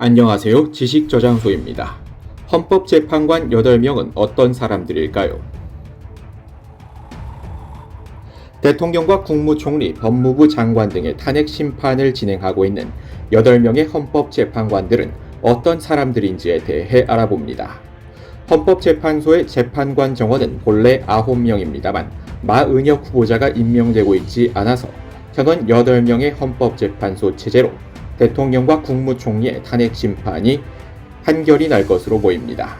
안녕하세요. 지식저장소입니다. 헌법재판관 8명은 어떤 사람들일까요? 대통령과 국무총리, 법무부 장관 등의 탄핵 심판을 진행하고 있는 8명의 헌법재판관들은 어떤 사람들인지에 대해 알아봅니다. 헌법재판소의 재판관 정원은 본래 9명입니다만 마은혁 후보자가 임명되고 있지 않아서 현원 8명의 헌법재판소 체제로 대통령과 국무총리의 탄핵 심판이 한결이 날 것으로 보입니다.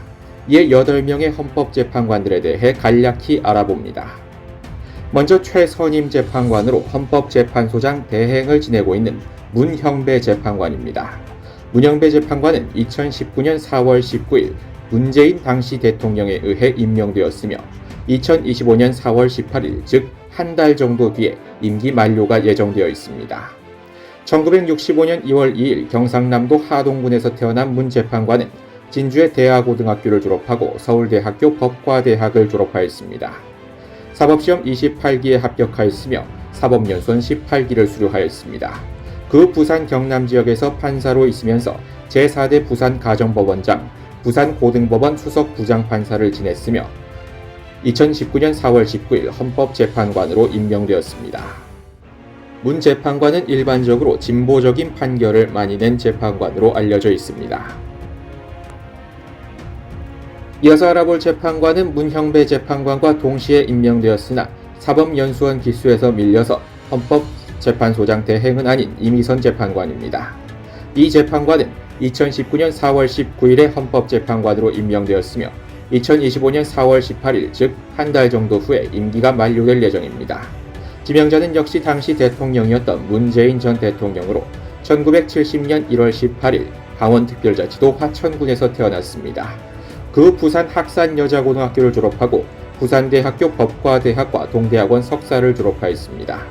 이에 8명의 헌법재판관들에 대해 간략히 알아봅니다. 먼저 최선임 재판관으로 헌법재판소장 대행을 지내고 있는 문형배 재판관입니다. 문형배 재판관은 2019년 4월 19일 문재인 당시 대통령에 의해 임명되었으며 2025년 4월 18일 즉 한 달 정도 뒤에 임기 만료가 예정되어 있습니다. 1965년 2월 2일 경상남도 하동군에서 태어난 문 재판관은 진주의 대하고등학교를 졸업하고 서울대학교 법과대학을 졸업하였습니다. 사법시험 28기에 합격하였으며 사법연수원 18기를 수료하였습니다. 그 부산 경남 지역에서 판사로 있으면서 제4대 부산 가정법원장, 부산 고등법원 수석 부장판사를 지냈으며 2019년 4월 19일 헌법재판관으로 임명되었습니다. 문 재판관은 일반적으로 진보적인 판결을 많이 낸 재판관으로 알려져 있습니다. 이어서 알아볼 재판관은 문형배 재판관과 동시에 임명되었으나 사법연수원 기수에서 밀려서 헌법재판소장 대행은 아닌 이미선 재판관입니다. 이 재판관은 2019년 4월 19일에 헌법재판관으로 임명되었으며 2025년 4월 18일 즉 한 달 정도 후에 임기가 만료될 예정입니다. 지명자는 역시 당시 대통령이었던 문재인 전 대통령으로 1970년 1월 18일 강원특별자치도 화천군에서 태어났습니다. 그 부산 학산여자고등학교를 졸업하고 부산대학교 법과대학과 동대학원 석사를 졸업하였습니다.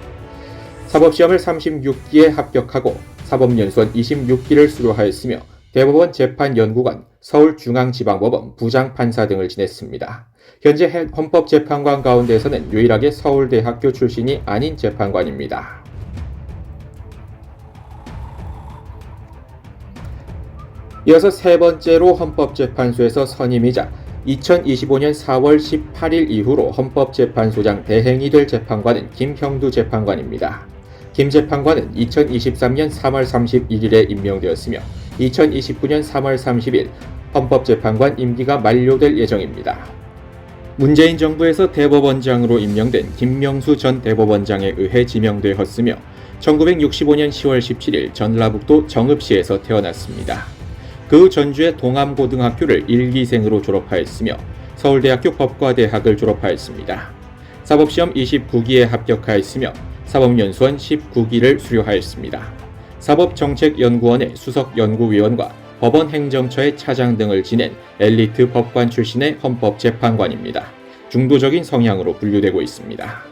사법시험을 36기에 합격하고 사법연수원 26기를 수료하였으며 대법원 재판연구관, 서울중앙지방법원 부장판사 등을 지냈습니다. 현재 헌법재판관 가운데서는 유일하게 서울대학교 출신이 아닌 재판관입니다. 이어서 세 번째로 헌법재판소에서 선임이자 2025년 4월 18일 이후로 헌법재판소장 대행이 될 재판관은 김형두 재판관입니다. 김 재판관은 2023년 3월 31일에 임명되었으며 2029년 3월 30일 헌법재판관 임기가 만료될 예정입니다. 문재인 정부에서 대법원장으로 임명된 김명수 전 대법원장에 의해 지명되었으며 1965년 10월 17일 전라북도 정읍시에서 태어났습니다. 그 전주의 동암고등학교를 일기생으로 졸업하였으며 서울대학교 법과대학을 졸업하였습니다. 사법시험 29기에 합격하였으며 사법연수원 19기를 수료하였습니다. 사법정책연구원의 수석연구위원과 법원행정처의 차장 등을 지낸 엘리트 법관 출신의 헌법재판관입니다. 중도적인 성향으로 분류되고 있습니다.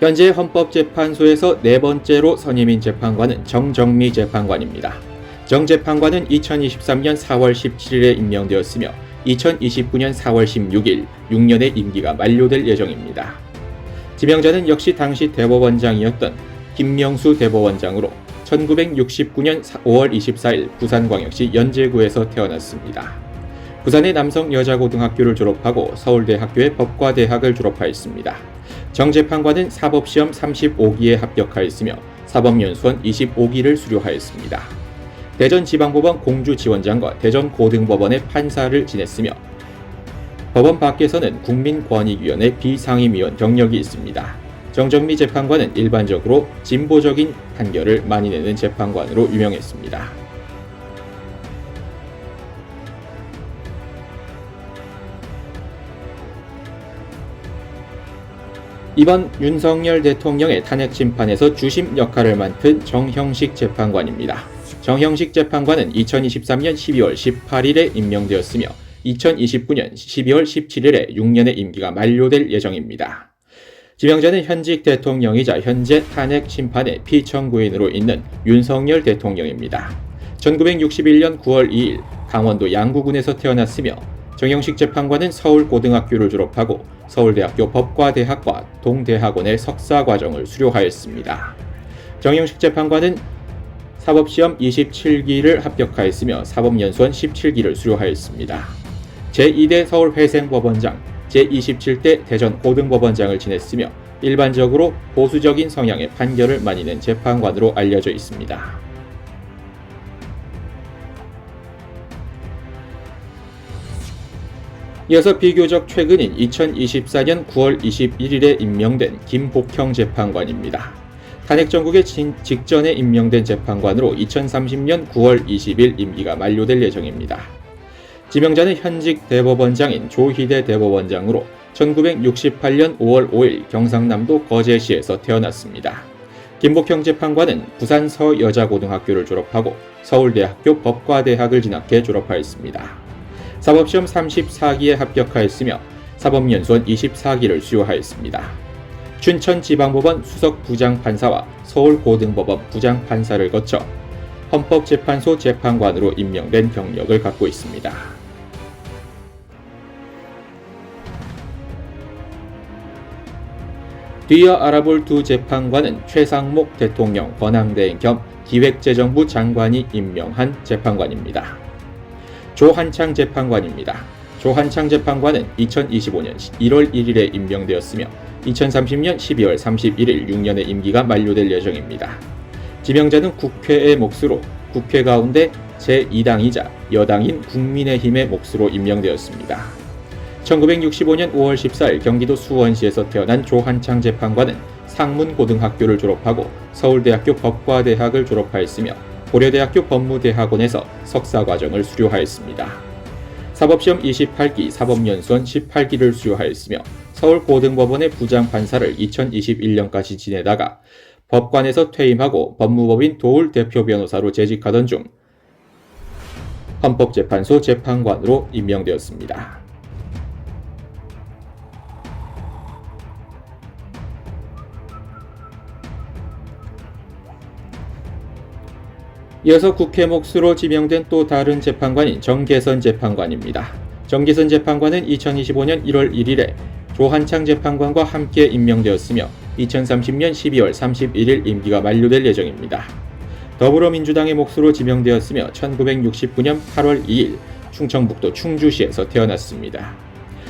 현재 헌법재판소에서 네 번째로 선임인 재판관은 정정미 재판관입니다. 정 재판관은 2023년 4월 17일에 임명되었으며 2029년 4월 16일 6년의 임기가 만료될 예정입니다. 지명자는 역시 당시 대법원장이었던 김명수 대법원장으로 1969년 5월 24일 부산광역시 연제구에서 태어났습니다. 부산의 남성 여자고등학교를 졸업하고 서울대학교의 법과대학을 졸업하였습니다. 정 재판관은 사법시험 35기에 합격하였으며 사법연수원 25기를 수료하였습니다. 대전지방법원 공주지원장과 대전고등법원의 판사를 지냈으며 법원 밖에서는 국민권익위원회 비상임위원 경력이 있습니다. 정정미 재판관은 일반적으로 진보적인 판결을 많이 내는 재판관으로 유명했습니다. 이번 윤석열 대통령의 탄핵 심판에서 주심 역할을 맡은 정형식 재판관입니다. 정형식 재판관은 2023년 12월 18일에 임명되었으며 2029년 12월 17일에 6년의 임기가 만료될 예정입니다. 지명자는 현직 대통령이자 현재 탄핵 심판의 피청구인으로 있는 윤석열 대통령입니다. 1961년 9월 2일 강원도 양구군에서 태어났으며 정영식 재판관은 서울고등학교를 졸업하고 서울대학교 법과대학과 동대학원의 석사 과정을 수료하였습니다. 정영식 재판관은 사법시험 27기를 합격하였으며 사법연수원 17기를 수료하였습니다. 제2대 서울회생법원장, 제27대 대전 고등법원장을 지냈으며 일반적으로 보수적인 성향의 판결을 많이 낸 재판관으로 알려져 있습니다. 이어서 비교적 최근인 2024년 9월 21일에 임명된 김복형 재판관입니다. 탄핵 정국의 진- 직전에 임명된 재판관으로 2030년 9월 20일 임기가 만료될 예정입니다. 지명자는 현직 대법원장인 조희대 대법원장으로 1968년 5월 5일 경상남도 거제시에서 태어났습니다. 김복형 재판관은 부산 서여자고등학교를 졸업하고 서울대학교 법과대학을 진학해 졸업하였습니다. 사법시험 34기에 합격하였으며 사법연수원 24기를 수료하였습니다. 춘천지방법원 수석부장판사와 서울고등법원 부장판사를 거쳐 헌법재판소 재판관으로 임명된 경력을 갖고 있습니다. 뒤이어 알아볼 두 재판관은 최상목 대통령 권한대행 겸 기획재정부 장관이 임명한 재판관입니다. 조한창 재판관입니다. 조한창 재판관은 2025년 1월 1일에 임명되었으며 2030년 12월 31일 6년의 임기가 만료될 예정입니다. 지명자는 국회의 몫으로 국회 가운데 제2당이자 여당인 국민의힘의 몫으로 임명되었습니다. 1965년 5월 14일 경기도 수원시에서 태어난 조한창 재판관은 상문고등학교를 졸업하고 서울대학교 법과대학을 졸업하였으며 고려대학교 법무대학원에서 석사과정을 수료하였습니다. 사법시험 28기, 사법연수원 18기를 수료하였으며 서울고등법원의 부장판사를 2021년까지 지내다가 법관에서 퇴임하고 법무법인 도울 대표 변호사로 재직하던 중 헌법재판소 재판관으로 임명되었습니다. 이어서 국회 몫으로 지명된 또 다른 재판관인 정계선 재판관입니다. 정계선 재판관은 2025년 1월 1일에 조한창 재판관과 함께 임명되었으며 2030년 12월 31일 임기가 만료될 예정입니다. 더불어민주당의 몫으로 지명되었으며 1969년 8월 2일 충청북도 충주시에서 태어났습니다.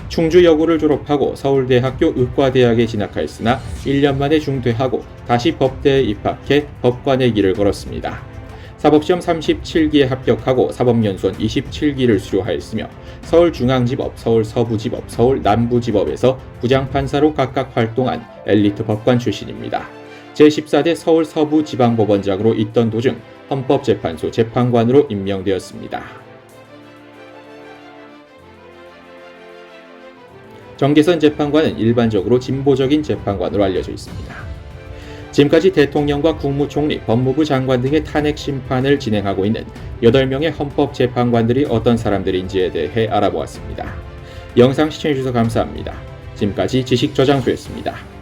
충주여고를 졸업하고 서울대학교 의과대학에 진학하였으나 1년 만에 중퇴하고 다시 법대에 입학해 법관의 길을 걸었습니다. 사법시험 37기에 합격하고 사법연수원 27기를 수료하였으며 서울중앙지법, 서울서부지법, 서울남부지법에서 부장판사로 각각 활동한 엘리트 법관 출신입니다. 제14대 서울서부지방법원장으로 있던 도중 헌법재판소 재판관으로 임명되었습니다. 정계선 재판관은 일반적으로 진보적인 재판관으로 알려져 있습니다. 지금까지 대통령과 국무총리, 법무부 장관 등의 탄핵 심판을 진행하고 있는 8명의 헌법재판관들이 어떤 사람들인지에 대해 알아보았습니다. 영상 시청해주셔서 감사합니다. 지금까지 지식저장소였습니다.